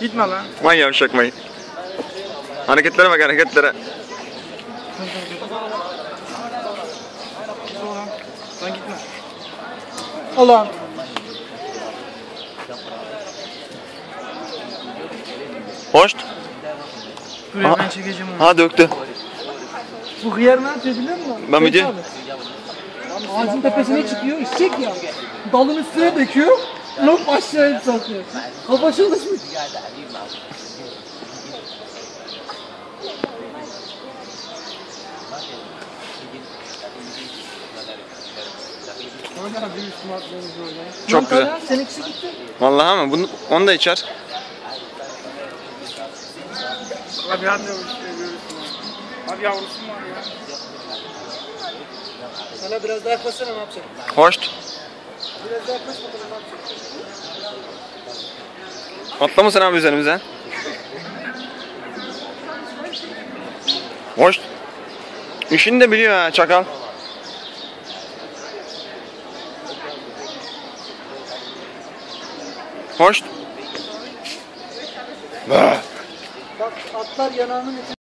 Gitme lan. Vay yavşak vay. Hareketlere bak hareketlere. Sen gitme. Allah. Hoş. Buraya Ha. ben çekeceğim onu. Ha döktü. Bu hıyar ne yapıyor biliyor musun? Ben biliyorum. abi. Ağacın tepesine çıkıyor, içecek ya. Dalın üstüne döküyor, lop aşağıya satıyor. Kafa çalışmış. Çok güzel. Seninkisi gitti. Vallahi ama bunu onu da içer. Abi hadi Abi yavrusu var ya. Sana biraz daha yaklaşsana ne yapacak? Hoş. Yapacak? Atlamasın abi üzerimize. Hoş. İşini de biliyor ha çakal. Hoş. Bak atlar yanağının